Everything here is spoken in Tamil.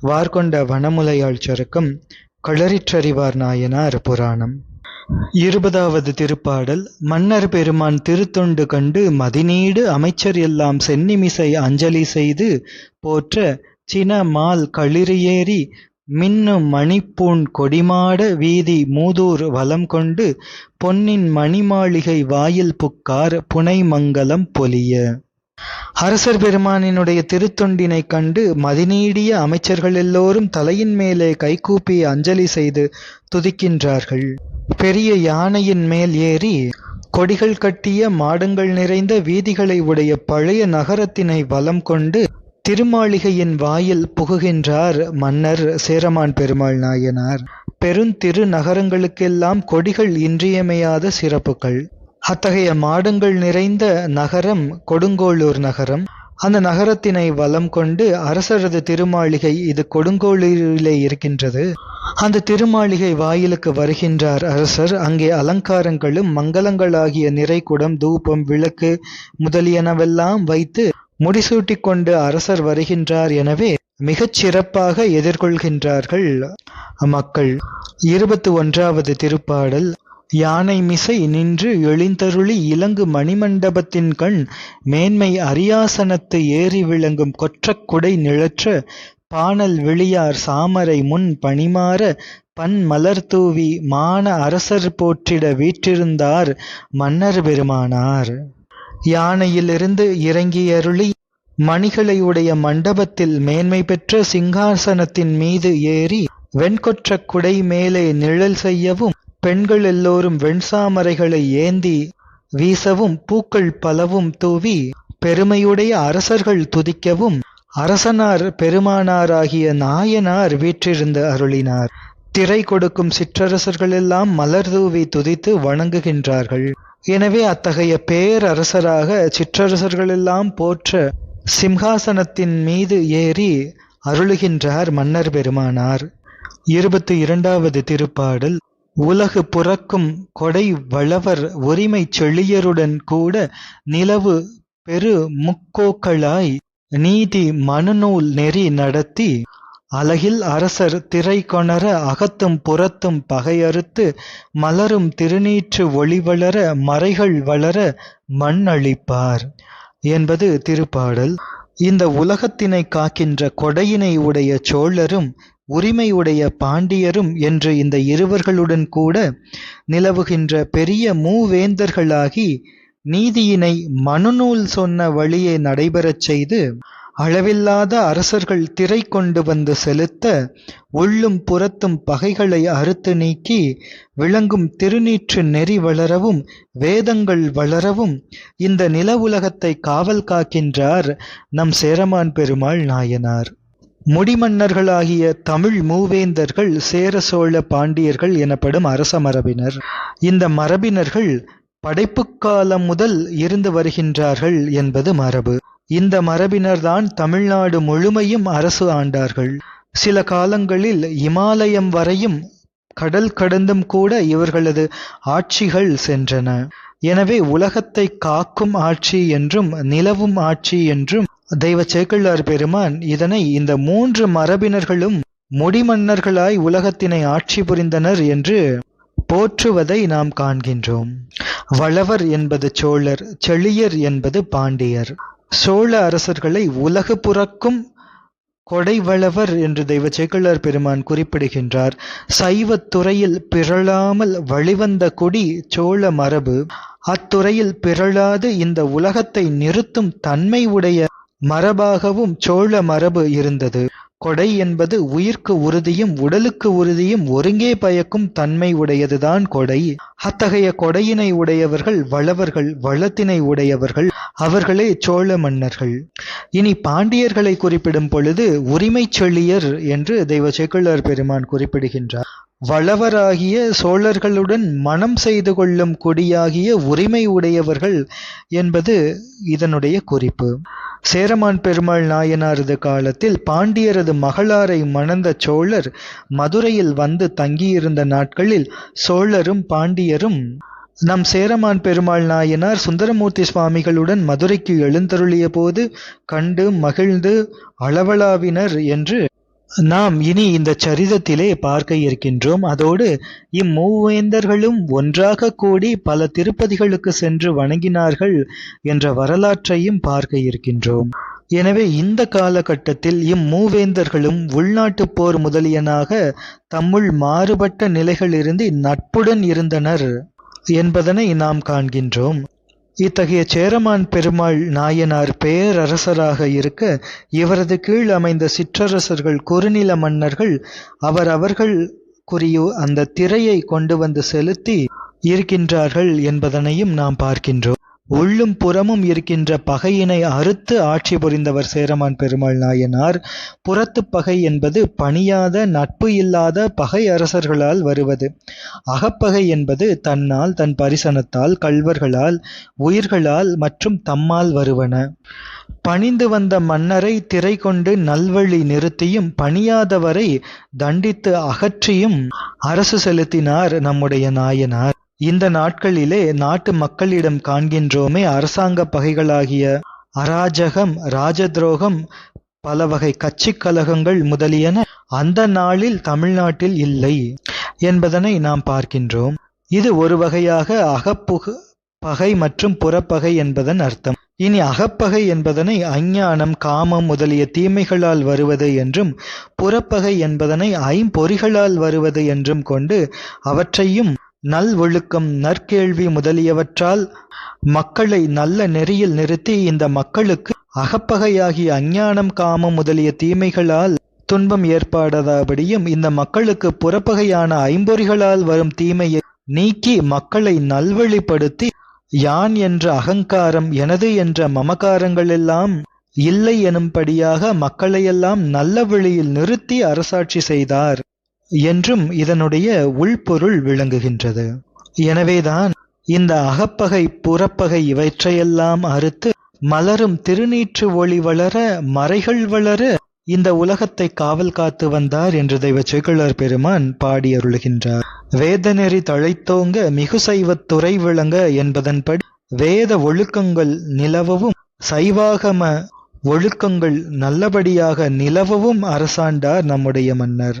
வார்கொண்ட வனமுலையாள் சருக்கம் களறிற்றறிவார் நாயனார் புராணம். இருபதாவது திருப்பாடல் மன்னர் பெருமான் திருத்தொண்டு கண்டு மதிநீடு அமைச்சர் எல்லாம் சென்னிமிசை அஞ்சலி செய்து போற்ற சின மால் களிறியேறி மின்னு மணிப்பூண் கொடிமாட வீதி மூதூர் வலம் கொண்டு பொன்னின் மணிமாளிகை வாயில் புக்கார் புனைமங்கலம் பொலிய. அரசர் பெருமானினுடைய திருத்தொண்டினைக் கண்டு மதிநீடிய அமைச்சர்கள் எல்லோரும் தலையின் மேலே கைகூப்பி அஞ்சலி செய்து துதிக்கின்றார்கள். பெரிய யானையின் மேல் ஏறி கொடிகள் கட்டிய மாடங்கள் நிறைந்த வீதிகளை உடைய பழைய நகரத்தினை வலம் கொண்டு திருமாளிகையின் வாயில் புகுகின்றார் மன்னர் சேரமான் பெருமாள் நாயனார். பெருந்திரு நகரங்களுக்கெல்லாம் கொடிகள் இன்றியமையாத சிறப்புகள். அத்தகைய மாடங்கள் நிறைந்த நகரம் கொடுங்கோளூர் நகரம். அந்த நகரத்தினை வலம் கொண்டு அரசரது திருமாளிகை இது கொடுங்கோளூரிலே இருக்கின்றது. அந்த திருமாளிகை வாயிலுக்கு வருகின்றார் அரசர். அங்கே அலங்காரங்களும் மங்களங்களாகிய நிறைகுடம் தூபம் விளக்கு முதலியனவெல்லாம் வைத்து முடிசூட்டி கொண்டு அரசர் வருகின்றார் எனவே மிகச் சிறப்பாக எதிர்கொள்கின்றார்கள் மக்கள். இருபத்தி ஒன்றாவது திருப்பாடல். யானை மிசை நின்று எழுந்தருளி இலங்கு மணிமண்டபத்தின் கண் மேன்மை அரியாசனத்து ஏறி விளங்கும் கொற்றக் குடை நிழற்ற பானல் விழியார் சாமரை முன் பணிமாற பன் மலர் தூவி மான அரசர் போற்றிட வீற்றிருந்தார் மன்னர் பெருமானார். யானையிலிருந்து இறங்கியருளி மணிகளை உடைய மண்டபத்தில் மேன்மை பெற்ற சிங்காசனத்தின் மீது ஏறி வெண்கொற்றக் குடை மேலே நிழல் செய்யவும் பெண்கள் எல்லோரும் வெண்சாமரைகளை ஏந்தி வீசவும் பூக்கள் பலவும் தூவி பெருமையுடைய அரசர்கள் துதிக்கவும் அரசனார் பெருமானாராகிய நாயனார் வீற்றிருந்து அருளினார். திரை கொடுக்கும் சிற்றரசர்கள் எல்லாம் மலர் தூவி துதித்து வணங்குகின்றார்கள். எனவே அத்தகைய பேரரசராக சிற்றரசர்களெல்லாம் போற்ற சிம்ஹாசனத்தின் மீது ஏறி அருளுகின்றார் மன்னர் பெருமானார். இருபத்தி இரண்டாவது திருப்பாடல் உலகு புறக்கும் கொடை வளவர் உரிமை செழியருடன் கூட நிலவு பெரு முக்கோக்களாய் நீதி மனுநூல் நெறி நடத்தி அலகில் அரசர் திரை கொணர அகத்தும் புறத்தும் பகையறுத்து மலரும் திருநீற்று ஒளிவளர மறைகள் வளர மண் அளிப்பார் என்பது திருப்பாடல். இந்த உலகத்தினை காக்கின்ற கொடையினை உடைய சோழரும் உரிமையுடைய பாண்டியரும் என்று இந்த இருவர்களுடன் கூட நிலவுகின்ற பெரிய மூவேந்தர்களாகி நீதியினை மனுநூல் சொன்ன வழியே நடைபெறச் செய்து அளவில்லாத அரசர்கள் திரை கொண்டு வந்து செலுத்த உள்ளும் புறத்தும் பகைகளை அறுத்து நீக்கி விளங்கும் திருநீற்று நெறி வளரவும் வேதங்கள் வளரவும் இந்த நில உலகத்தை காவல் காக்கின்றார் நம் சேரமான் பெருமாள் நாயனார். முடிமன்னர்களாகிய தமிழ் மூவேந்தர்கள் சேர சோழ பாண்டியர்கள் எனப்படும் அரச மரபினர். இந்த மரபினர்கள் படைப்பு காலம் முதல் இருந்து வருகின்றார்கள் என்பது மரபு. இந்த மரபினர்தான் தமிழ்நாடு முழுமையும் அரசு ஆண்டார்கள். சில காலங்களில் இமாலயம் வரையும் கடல் கடந்தும் கூட இவர்களது ஆட்சிகள் சென்றன. எனவே உலகத்தை காக்கும் ஆட்சி என்றும் நிலவும் ஆட்சி என்றும் தெய்வ சேக்கிழார் பெருமான் இதனை இந்த மூன்று மரபினர்களும் முடிமன்னர்களாய் உலகத்தினை ஆட்சி புரிந்தனர் என்று போற்றுவதை நாம் காண்கின்றோம். வளவர் என்பது சோழர் செழியர் என்பது பாண்டியர். சோழ அரசர்களை உலகு புறக்கும் கொடைவளவர் என்று தெய்வ சேக்கிழார் பெருமான் குறிப்பிடுகின்றார். சைவத் துறையில் பிறழாமல் வழிவந்த குடி சோழ மரபு. அத்துறையில் பிறழாது இந்த உலகத்தை நிறுத்தும் தன்மை உடைய மரபாகவும் சோழ மரபு இருந்தது. கொடை என்பது உயிர்க்கு உறுதியும் உடலுக்கு உறுதியும் ஒருங்கே பயக்கும் தன்மை உடையதுதான் கொடை. அத்தகைய கொடையினை உடையவர்கள் வளவர்கள் வளத்தினை உடையவர்கள் அவர்களே சோழ மன்னர்கள். இனி பாண்டியர்களை குறிப்பிடும் பொழுது உரிமை செழியர் என்று தெய்வ செக்குள்ளர் பெருமான் குறிப்பிடுகின்றார். வளவராகிய சோழர்களுடன் மனம் செய்து கொள்ளும் கொடியாகிய உரிமை உடையவர்கள் என்பது இதனுடைய குறிப்பு. சேரமான் பெருமாள் நாயனாரது காலத்தில் பாண்டியரது மகளாரை மணந்த சோழர் மதுரையில் வந்து தங்கியிருந்த நாட்களில் சோழரும் பாண்டியரும் நம் சேரமான் பெருமாள் நாயனார் சுந்தரமூர்த்தி சுவாமிகளுடன் மதுரைக்கு எழுந்தருளிய போது கண்டு மகிழ்ந்து அளவளாவினர் என்று நாம் இனி இந்த சரிதத்திலே பார்க்க இருக்கின்றோம். அதோடு இம்மூவேந்தர்களும் ஒன்றாக கூடி பல திருப்பதிகளுக்கு சென்று வணங்கினார்கள் என்ற வரலாற்றையும் பார்க்க இருக்கின்றோம். எனவே இந்த காலகட்டத்தில் இம்மூவேந்தர்களும் உள்நாட்டுப் போர் முதலியனாக தம்முள் மாறுபட்ட நிலைகளிலிருந்து நட்புடன் இருந்தனர் என்பதனை நாம் காண்கின்றோம். இத்தகைய சேரமான் பெருமாள் நாயனார் பேரரசராக இருக்க இவரது கீழ் அமைந்த சிற்றரசர்கள் குறுநில மன்னர்கள் அவர் அவர்களுக்குரிய அந்த திரையை கொண்டு வந்து செலுத்தி இருக்கின்றார்கள் என்பதனையும் நாம் பார்க்கின்றோம். உள்ளும் புறமும் இருக்கின்ற பகையினை அறுத்து ஆட்சி புரிந்தவர் சேரமான் பெருமாள் நாயனார். புறத்துப் பகை என்பது பணியாத நட்பு இல்லாத பகை அரசர்களால் வருவது. அகப்பகை என்பது தன்னால் தன் பரிசனத்தால் கள்வர்களால் உயிர்களால் மற்றும் தம்மால் வருவன. பணிந்து வந்த மன்னரை திரை கொண்டு நல்வழி நிறுத்தியும் பணியாதவரை தண்டித்து அகற்றியும் அரசு செலுத்தினார் நம்முடைய நாயனார். இந்த நாட்களிலே நாட்டு மக்களிடம் காண்கின்றோமே அரசாங்க பகைகளாகிய அராஜகம் ராஜதுரோகம் பல வகை கட்சி கலகங்கள் முதலியன அந்த நாளில் தமிழ்நாட்டில் இல்லை என்பதனை நாம் பார்க்கின்றோம். இது ஒரு வகையாக அகப்புக பகை மற்றும் புறப்பகை என்பதன் அர்த்தம். இனி அகப்பகை என்பதனை அஞ்ஞானம் காமம் முதலிய தீமைகளால் வருவது என்றும் புறப்பகை என்பதனை ஐம்பொறிகளால் வருவது என்றும் கொண்டு அவற்றையும் நல்வொழுக்கம் நற்கேள்வி முதலியவற்றால் மக்களை நல்ல நெறியில் நிறுத்தி இந்த மக்களுக்கு அகப்பகையாகிய அஞ்ஞானம் காமம் முதலிய தீமைகளால் துன்பம் ஏற்படாதபடியும் இந்த மக்களுக்கு புறப்பகையான ஐம்பொறிகளால் வரும் தீமையை நீக்கி மக்களை நல்வழிப்படுத்தி யான் என்ற அகங்காரம் எனது என்ற மமகாரங்களெல்லாம் இல்லை எனும்படியாக மக்களையெல்லாம் நல்ல வழியில் நிறுத்தி அரசாட்சி செய்தார். என்றும் இதனுடைய உள்பொருள் விளங்குகின்றது. எனவேதான் இந்த அகப்பகை புறப்பகை இவற்றையெல்லாம் அறுத்து மலரும் திருநீற்று ஒளி வளர மறைகள் வளர இந்த உலகத்தை காவல் காத்து வந்தார் என்று தெய்வ சேக்கிழார் பெருமான் பாடி அருளுகின்றார் வேதநெறி தழைத்தோங்க மிகு துறை விளங்க என்பதன்படி வேத ஒழுக்கங்கள் நிலவவும் சைவாகம ஒழுக்கங்கள் நல்லபடியாக நிலவவும் அரசாண்டார் நம்முடைய மன்னர்.